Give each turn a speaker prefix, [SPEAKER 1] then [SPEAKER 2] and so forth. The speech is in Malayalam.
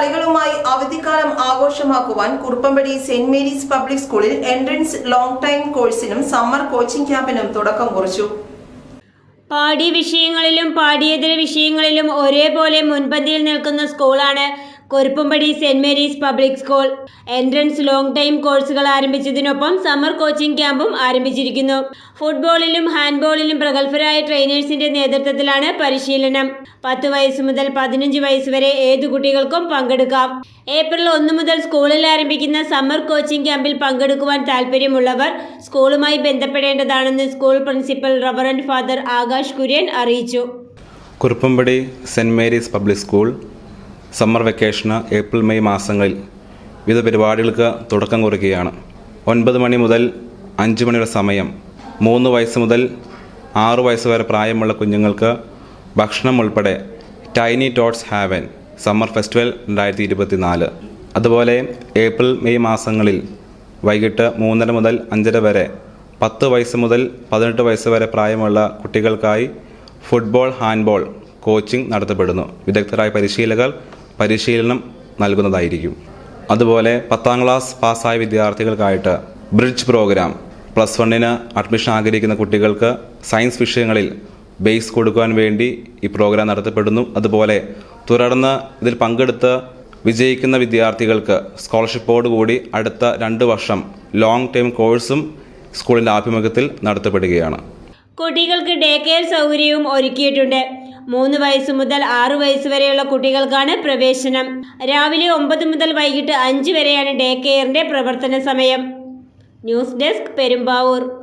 [SPEAKER 1] കളികളുമായി അവധിക്കാലം ആഘോഷമാക്കുവാൻ കുറുപ്പമ്പടി സെന്റ് മേരീസ് പബ്ലിക് സ്കൂളിൽ എൻട്രൻസ് ലോങ് ടൈം കോഴ്സിനും സമ്മർ കോച്ചിംഗ് ക്യാമ്പിനും തുടക്കം കുറിച്ചു.
[SPEAKER 2] പാഠ്യ വിഷയങ്ങളിലും പാഠ്യേതര വിഷയങ്ങളിലും ഒരേപോലെ മുൻപന്തിയിൽ നിൽക്കുന്ന സ്കൂളാണ് Kuruppampady saint Mary's public school. Entrance long time കോഴ്സുകൾ ആരംഭിച്ചതിനൊപ്പം സമ്മർ കോച്ചിംഗ് ക്യാമ്പും ആരംഭിച്ചിരിക്കുന്നു. ഫുട്ബോളിലും ഹാൻഡ്ബോളിലും പ്രഗത്ഭരായ ട്രെയിനേഴ്സിന്റെ നേതൃത്വത്തിലാണ് പരിശീലനം. പത്ത് വയസ്സ് മുതൽ പതിനഞ്ച് വയസ്സ് വരെ ഏതു കുട്ടികൾക്കും പങ്കെടുക്കാം. ഏപ്രിൽ ഒന്ന് മുതൽ സ്കൂളിൽ ആരംഭിക്കുന്ന സമ്മർ കോച്ചിംഗ് ക്യാമ്പിൽ പങ്കെടുക്കുവാൻ താൽപ്പര്യമുള്ളവർ സ്കൂളുമായി ബന്ധപ്പെടേണ്ടതാണെന്ന് school principal reverend father Akash Kurian അറിയിച്ചു.
[SPEAKER 3] Kuruppampady saint Mary's public school summer വെക്കേഷന് ഏപ്രിൽ മെയ് മാസങ്ങളിൽ വിവിധ പരിപാടികൾക്ക് തുടക്കം കുറിക്കുകയാണ്. ഒൻപത് മണി മുതൽ അഞ്ച് മണിയുടെ സമയം മൂന്ന് വയസ്സ് മുതൽ ആറു വയസ്സ് വരെ പ്രായമുള്ള കുഞ്ഞുങ്ങൾക്ക് ഭക്ഷണം ഉൾപ്പെടെ tiny tots haven summer festival രണ്ടായിരത്തി ഇരുപത്തി നാല് അതുപോലെ ഏപ്രിൽ മെയ് മാസങ്ങളിൽ വൈകിട്ട് മൂന്നര മുതൽ അഞ്ചര വരെ പത്ത് വയസ്സ് മുതൽ പതിനെട്ട് വയസ്സ് വരെ പ്രായമുള്ള കുട്ടികൾക്കായി ഫുട്ബോൾ ഹാൻഡ്ബോൾ കോച്ചിംഗ് നടത്തപ്പെടുന്നു. വിദഗ്ധരായ പരിശീലകർ പരിശീലനം നൽകുന്നതായിരിക്കും. അതുപോലെ പത്താം ക്ലാസ് പാസ്സായ വിദ്യാർത്ഥികൾക്കായിട്ട് ബ്രിഡ്ജ് പ്രോഗ്രാം പ്ലസ് വണ്ണിന് അഡ്മിഷൻ ആഗ്രഹിക്കുന്ന കുട്ടികൾക്ക് സയൻസ് വിഷയങ്ങളിൽ ബേസ് കൊടുക്കുവാൻ വേണ്ടി ഈ പ്രോഗ്രാം നടത്തപ്പെടുന്നു. അതുപോലെ തുടർന്ന് ഇതിൽ പങ്കെടുത്ത് വിജയിക്കുന്ന വിദ്യാർത്ഥികൾക്ക് സ്കോളർഷിപ്പോടുകൂടി അടുത്ത രണ്ട് വർഷം ലോങ് ടേം കോഴ്സും സ്കൂളിന്റെ ആഭിമുഖ്യത്തിൽ നടത്തപ്പെടുകയാണ്.
[SPEAKER 2] കുട്ടികൾക്ക് ഡേ കെയർ സൗകര്യവും ഒരുക്കിയിട്ടുണ്ട്. മൂന്ന് വയസ്സ് മുതൽ ആറു വയസ്സ് വരെയുള്ള കുട്ടികൾക്കാണ് പ്രവേശനം. രാവിലെ ഒമ്പത് മുതൽ വൈകിട്ട് അഞ്ച് വരെയാണ് ഡേ കെയറിന്റെ പ്രവർത്തന സമയം. News desk Perumbavoor.